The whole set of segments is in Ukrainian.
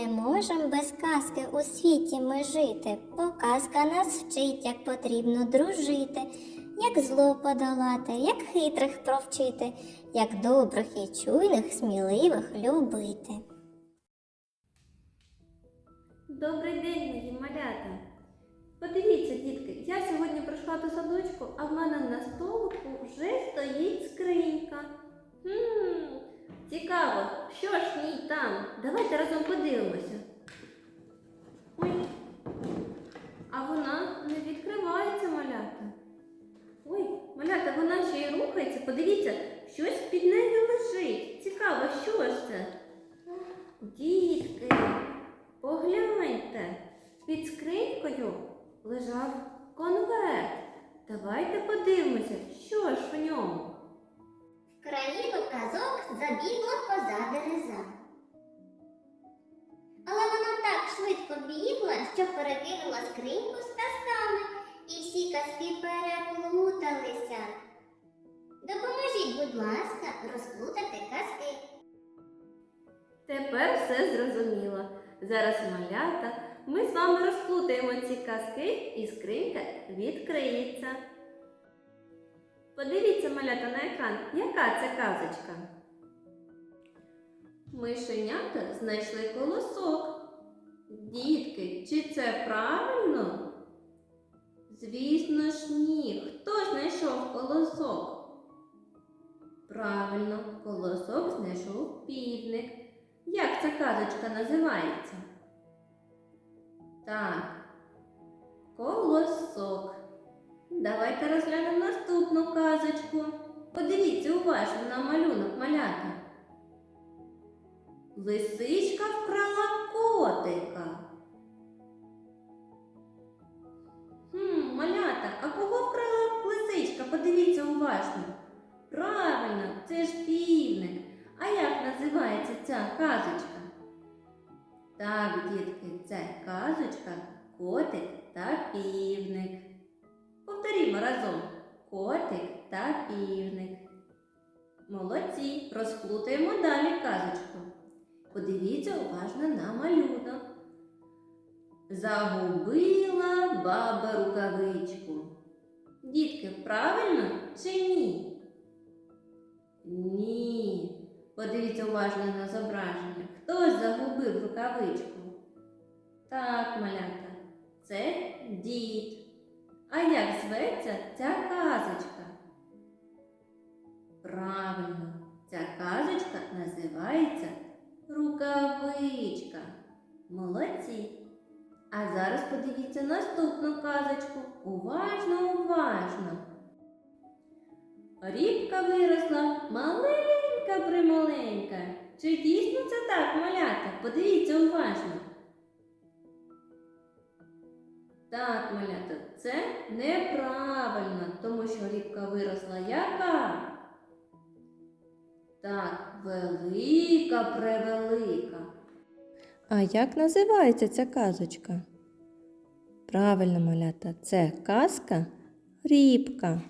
Не можем без казки у світі ми жити, бо казка нас вчить, як потрібно дружити, як зло подолати, як хитрих провчити, як добрих і чуйних, сміливих любити. Добрий день, мої малята. Подивіться, дітки, я сьогодні прийшла до садочку, а в мене на столику вже стоїть скринька. Хм, цікаво, що ж в ній там? Давайте разом подивимося. Ой, а вона не відкривається, малята. Ой, малята, вона ще й рухається. Подивіться, щось під нею лежить. Цікаво, що ж це? Дітки, погляньте, під скринькою лежав конверт. Давайте подивимося, що ж в ньому. Країну казок забігла коза дереза. Але вона так швидко бігла, що перекинула скриньку з казками, і всі казки переплуталися. Допоможіть, будь ласка, розплутати казки. Тепер все зрозуміло. Зараз малята. Ми з вами розплутаємо ці казки і скринька відкриється. Подивіться, малята, на екран, яка це казочка. Мишенята знайшли колосок. Дітки, чи це правильно? Звісно ж ні. Хто знайшов колосок? Правильно, колосок знайшов півник. Як ця казочка називається? Так, колосок. Давайте розглянемо наступну казочку. Подивіться уважно на малюнок малята. Лисичка вкрала котика. Хм, малята, а кого вкрала лисичка? Подивіться уважно. Правильно, це ж півник. А як називається ця казочка? Так, дітки, це казочка, котик та півник. Повторімо разом. Котик та півник. Молодці, розплутаємо далі казочку. Подивіться уважно на малюнок. Загубила баба рукавичку. Дітки, правильно чи ні? Ні. Подивіться уважно на зображення. Хтось загубив рукавичку. Так, малята, це дід. А як зветься ця казочка? Правильно, ця казочка називається Рукавичка. Молодці. А зараз подивіться наступну казочку. Уважно, уважно. Рібка виросла маленька прималенька. Чи дійсно це так, малята? Подивіться уважно. Так, малята, це неправильно, тому що рібка виросла яка? Так, велика превелика. А як називається ця казочка? Правильно, малята, це казка Рібка.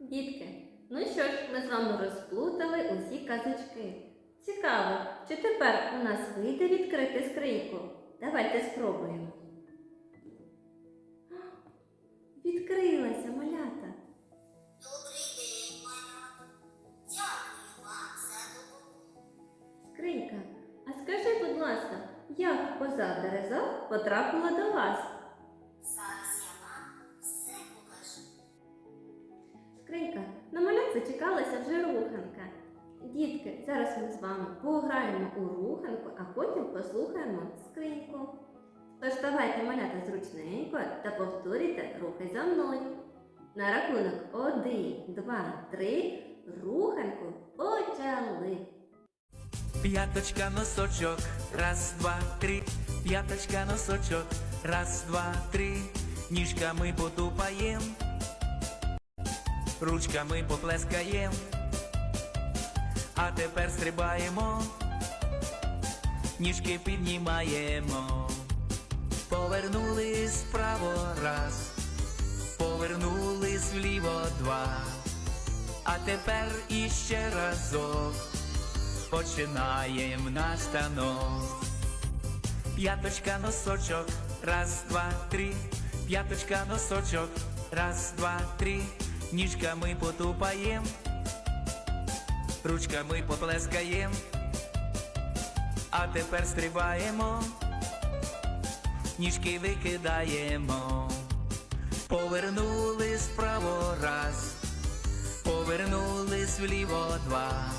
Дітки, ну що ж, ми з вами розплутали усі казочки. Цікаво, чи тепер у нас вийде відкрити скриньку? Давайте спробуємо. Відкрилася малята. Добрий день, малята. Дякую вам за допомогу. Скринька, а скажи, будь ласка, як коза дереза потрапила до вас? Зараз я вам все покажу. Скринька, на малят зачекалася вже руханка. Дітки, зараз ми з вами пограємо у руханку, а потім послухаємо скриньку. Тож давайте малята зручненько та повторюйте рухи за мною. На рахунок один, два, три. Руханку почали. П'яточка носочок, раз, два, три, п'яточка носочок, раз, два, три, ніжками потупаєм, ручками поплескаєм, а тепер стрибаємо, ніжки піднімаємо, повернулись вправо раз, повернулись вліво два, а тепер іще разок. починаєм наш танок. П'яточка носочок, раз, два, три, п'яточка носочок, раз, два, три, ніжками потупаєм, ручками поплескаєм, а тепер стрибаємо, ніжки викидаємо, повернулись вправо раз, повернулись вліво два,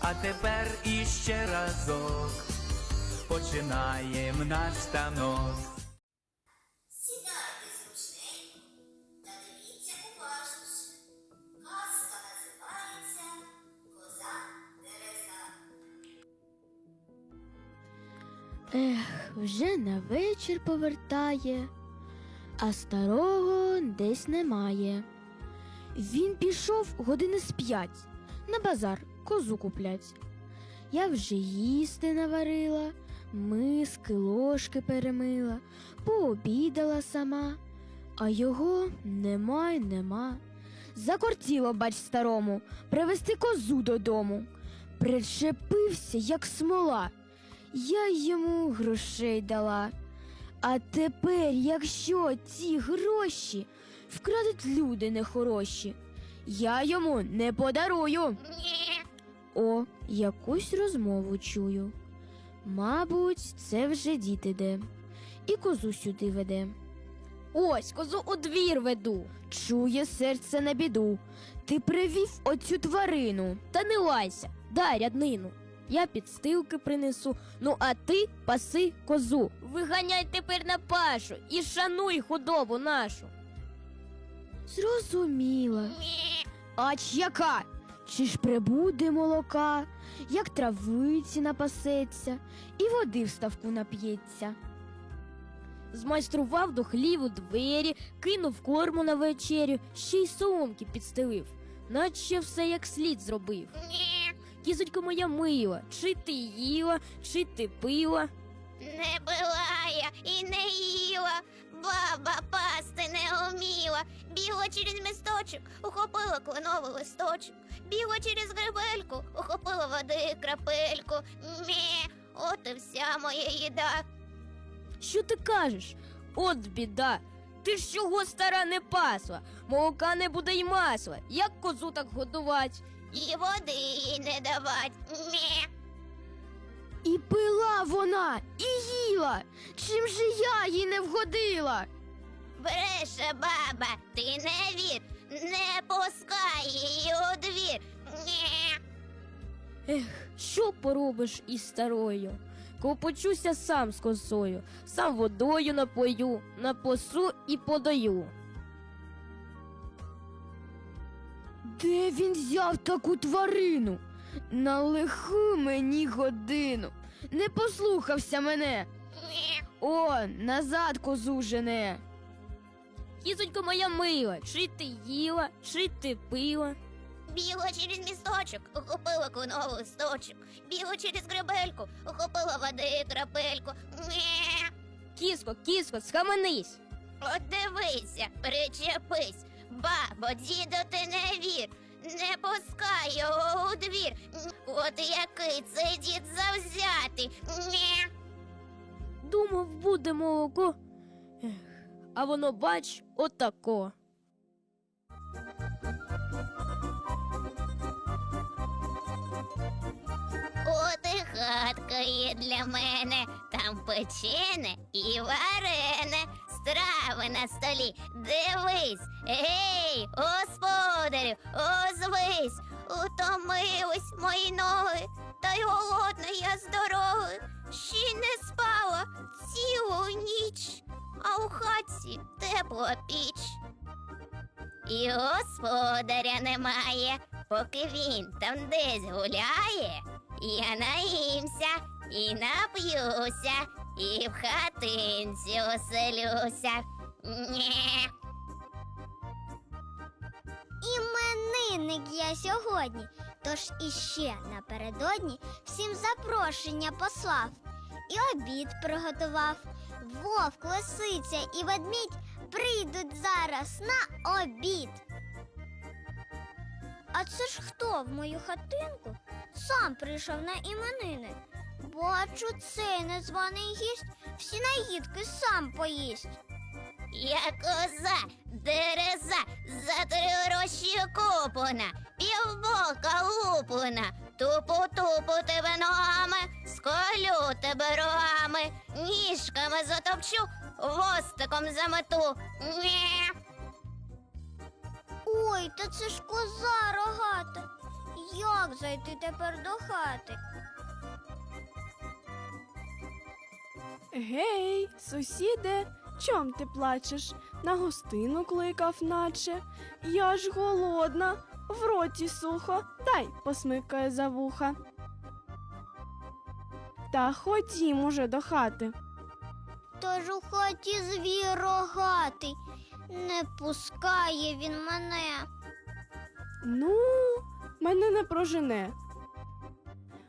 а тепер іще разок починаєм наш станок. Ех, вже на вечір повертає, а старого десь немає. Він пішов години з п'ять на базар козу куплять. Я вже їсти наварила, миски, ложки перемила, пообідала сама, а його нема й нема. Закортіло, бач старому, привезти козу додому. Причепився, як смола. Я йому грошей дала. А тепер, якщо ці гроші вкрадуть люди нехороші, я йому не подарую. О, якусь розмову чую. Мабуть, це вже діти де. І козу сюди веде. Ось козу у двір веду. Чує серце на біду. Ти привів оцю тварину. Та не лайся, дай ряднину. Я підстилки принесу, ну а ти паси козу. Виганяй тепер на пашу і шануй худобу нашу. Зрозуміла. Ач яка? Чи ж прибуде молока, як травиці напасеться, і води в ставку нап'ється. Змайстрував до хліву двері, кинув корму на вечерю, ще й соломки підстелив, наче все як слід зробив. Кізонько моя мила, чи ти їла, чи ти пила. Не пила я і не їла, баба пасти не уміла. Бігла через місточок, ухопила кленовий листочок. Бігла через гребельку, ухопила води крапельку. Мє, от і вся моя їда. Що ти кажеш? От біда. Ти ж чого стара не пасла, молока не буде й масла. Як козу так годувать? І води їй не давать. Мє. І пила вона, і їла. Чим же я їй не вгодила? Бреше, баба, ти не вір, не пускай її у двір. Мє. Ех, що поробиш із старою? Копочуся сам з козою, сам водою напою, напосу і подаю. Де він взяв таку тварину? На лиху мені годину. Не послухався мене. О, назад козу жене. Кізонько моя мила, чи ти їла, чи ти пила? Бігла через місточок, ухопила кленовий листочок. Бігла через гребельку, ухопила води крапельку. Кіско, кіско, схаменись. От дивися, причепись. Бабо, діду, ти не вір. Не пускай його у двір. От який це дід завзятий. Мє. Думав, буде молоко. Ех, а воно, бач, отако. От і хатка є для мене, там печене і варене, страви на столі. Дивись, гей, господарю, озвись, утомились мої ноги, та й голодна я з дороги. Ще не спала цілу ніч, а у хатці тепла піч. І господаря немає, поки він там десь гуляє. Я наїмся і нап'юся, і в хатинці оселюся. Нє. Іменинник я сьогодні, тож іще напередодні всім запрошення послав і обід приготував. Вовк, лисиця і ведмідь прийдуть зараз на обід. А це ж хто в мою хатинку сам прийшов на іменини. Бачу, цей незваний гість всі наїдки сам поїсть. Я коза, дереза, за три гроші купана, півбока лупана, тупу-тупу тебе ногами, сколю тебе рогами, ніжками затопчу, хвостиком замету. Нє. Ой, та це ж коза рогата. Як зайти тепер до хати? Гей, сусіде, чом ти плачеш? На гостину кликав, наче. Я ж голодна, в роті сухо, дай посмикає за вуха. Та ходім уже до хати. Тож у хаті звір рогатий. Не пускає він мене. Ну, мене не прожене.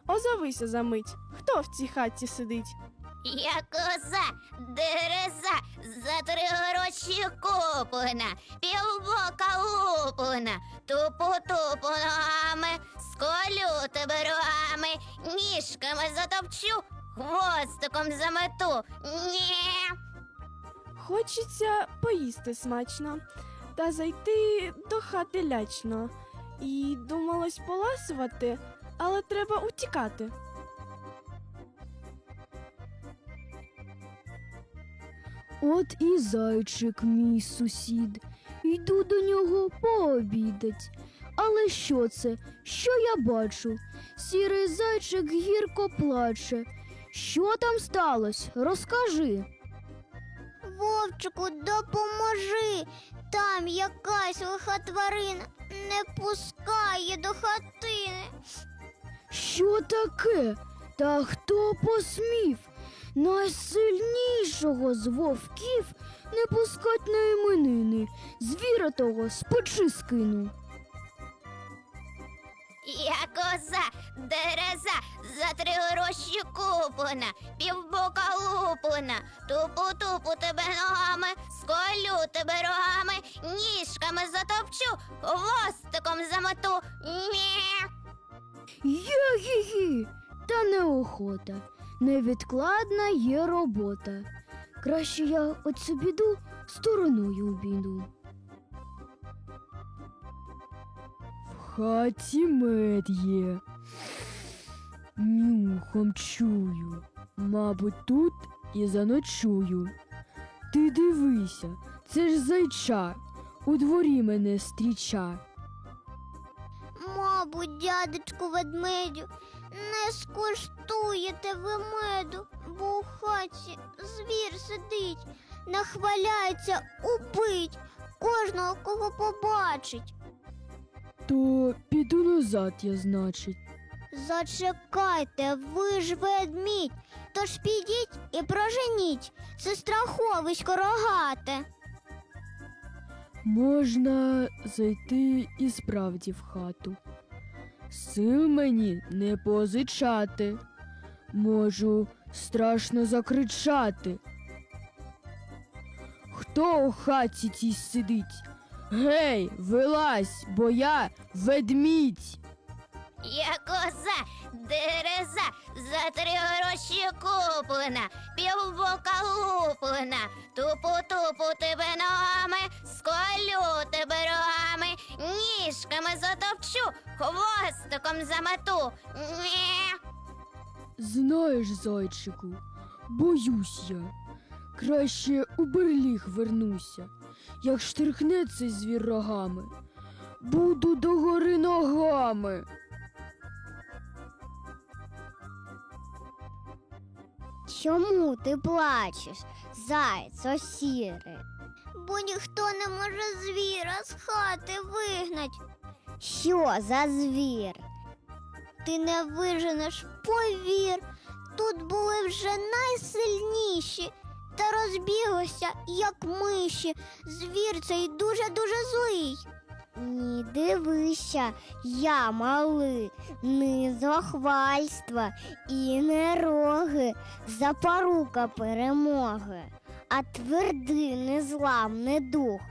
Озовися за мить, хто в цій хаті сидить? Я коза, дереза, за три гроші купана, півбока лупана, тупу-тупу ногами, сколю тебе рогами, ніжками затопчу, хвостиком замету. Нє. Хочеться поїсти смачно та зайти до хати лячно. І думалось поласувати, але треба утікати. От і зайчик, мій сусід. Йду до нього пообідать. Але що це? Що я бачу? Сірий зайчик гірко плаче. Що там сталося? Розкажи. Вовчику, допоможи. Там якась лиха тварина не пускає до хатини. Що таке? Та хто посмів? Найсильнішого з вовків не пускать на іменини. Звіра того з печі скину. Я коза, дереза, за три гроші купана, півбока лупана, тупу-тупу тебе ногами, сколю тебе рогами, ніжками затопчу, хвостиком замету. Нє. Є-гі-гі, та неохота. Невідкладна є робота. Краще я оцю біду стороною обійду. В хаті мед є. Нюхом чую. Мабуть, тут і заночую. Ти дивися, це ж зайча. У дворі мене стріча. Мабуть, дядечку ведмедю, не скуштуєте ви меду, бо у хаті звір сидить, нахваляється убить кожного, кого побачить. То піду назад, я значить. Зачекайте, ви ж ведмідь, тож підіть і проженіть, це страховисько рогате. Можна зайти і справді в хату. Сил мені не позичати. Можу страшно закричати. Хто у хаті тій сидить? Гей, вилазь, бо я ведмідь. Я коза, дереза, за три гроші куплена, півбока луплена, тупу-тупу тебе ногами, сколю тебе рогами, ніжками затопчу, хвостиком замету. Нє. Знаєш, зайчику, боюсь я. Краще у берліг вернуся, як штрихне цей звір рогами. Буду догори ногами. Чому ти плачеш, зайцо сіре? Бо ніхто не може звіра з хати вигнать. Що за звір? Ти не виженеш, повір. Тут були вже найсильніші, та розбіглося, як миші. Звір цей дуже-дуже злий. Ні, дивися, я малий, не зохвальства і не роги, запорука перемоги, а твердий незламний дух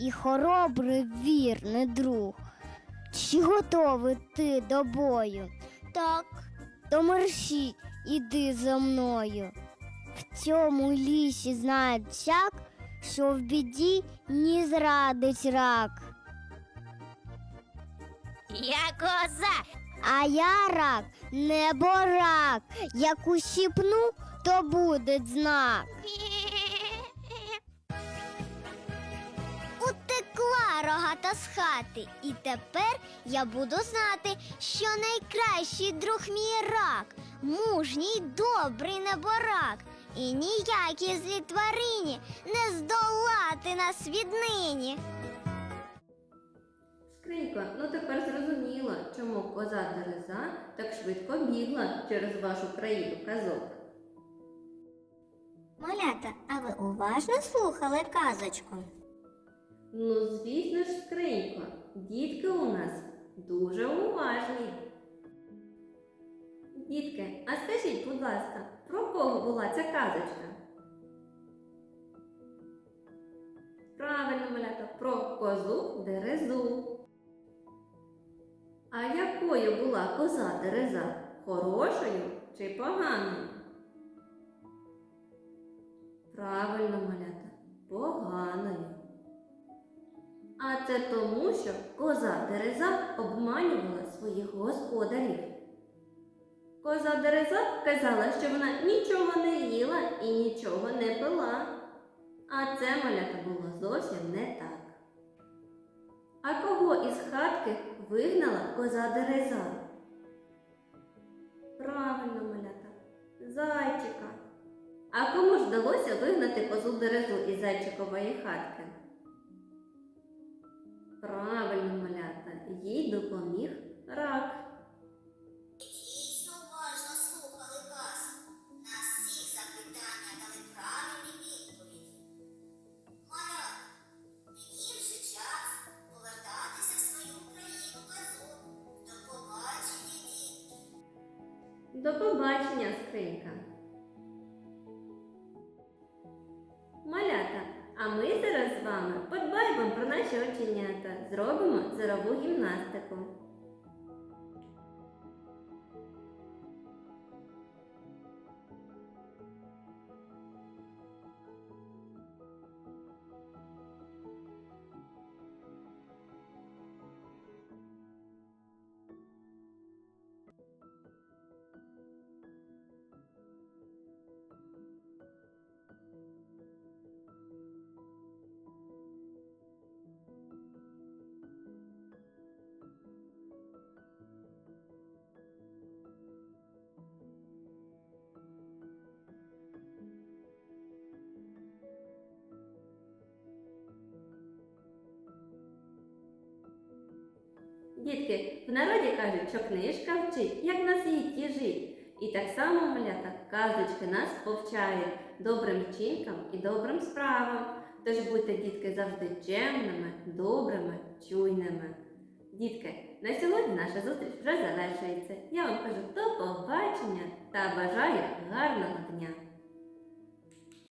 і хоробрий вірний друг. Чи готовий ти до бою? Так, то мерщій, іди за мною. В цьому лісі знають всяк, що в біді ні зрадить рак. Я коза. А я рак, не борак. Як ущипну, то буде знак. Утекла рогата з хати, і тепер я буду знати, що найкращий друг мій рак, мужній, добрий неборак, і ніякі злі тварині не здолати нас віднині. Скринько, ну тепер зрозуміло, чому коза Дереза так швидко бігла через вашу країну казок. Малята, а ви уважно слухали казочку? Ну, звісно ж, скринько, дітки у нас дуже уважні. Дітки, а скажіть, будь ласка, про кого була ця казочка? Правильно, малята, про козу Дерезу. А якою була коза Дереза? Хорошою чи поганою? Правильно, малята, поганою. А це тому, що коза Дереза обманювала своїх господарів. Коза Дереза казала, що вона нічого не їла і нічого не пила. А це малята було зовсім не так. А кого із хатки вигнала коза Дереза? Правильно, малята, зайчика. А кому ж вдалося вигнати козу Дерезу із зайчикової хатки? Правильно, малята, їй допоміг рак. Зробимо зорову гімнастику. Дітки, в народі кажуть, що книжка вчить, як на світі жить. І так само, малята, казочки нас повчають добрим вчинкам і добрим справам. Тож будьте, дітки, завжди чемними, добрими, чуйними. Дітки, на сьогодні наша зустріч вже завершується. Я вам кажу до побачення та бажаю гарного дня!